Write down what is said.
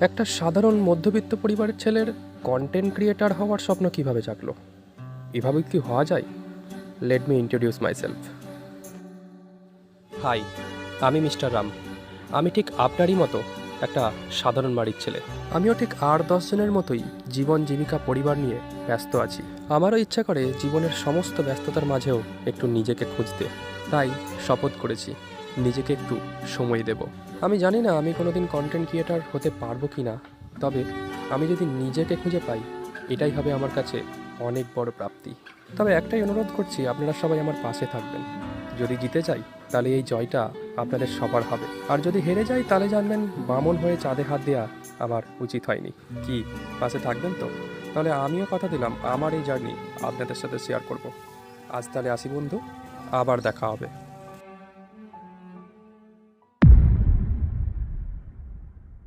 একটা সাধারণ মধ্যবিত্ত পরিবারের ছেলের কন্টেন্ট ক্রিয়েটার হওয়ার স্বপ্ন কীভাবে জাগলো? এভাবে কি হওয়া যায়? Let me introduce my self hi আমি মিস্টার রাম। আমি ঠিক আপনারই মতো একটা সাধারণ বাড়ির ছেলে। আমিও ঠিক আর দশজনের মতোই জীবন, জীবিকা, পরিবার নিয়ে ব্যস্ত আছি। আমারও ইচ্ছা করে জীবনের সমস্ত ব্যস্ততার মাঝেও একটু নিজেকে খুঁজতে। তাই শপথ করেছি। নিজেকে একটু সময় দেব। আমি জানি না আমি কোনোদিন কন্টেন্ট ক্রিয়েটার হতে পারব কি না তবে আমি যদি নিজেকে খুঁজে পাই, এটাই হবে আমার কাছে অনেক বড় প্রাপ্তি। তবে একটাই অনুরোধ করছি, আপনারা সবাই আমার পাশে থাকবেন। যদি জিতে যাই, তাহলে এই জয়টা আপনাদের সবার হবে। আর যদি হেরে যাই, তাহলে জানবেন বামন হয়ে চাঁদে হাত দেওয়া আমার উচিত হয়নি। কি, পাশে থাকবেন তো? তাহলে আমিও কথা দিলাম, আমার এই জার্নি আপনাদের সাথে শেয়ার করব। আজ তাহলে আসি বন্ধু, আবার দেখা হবে।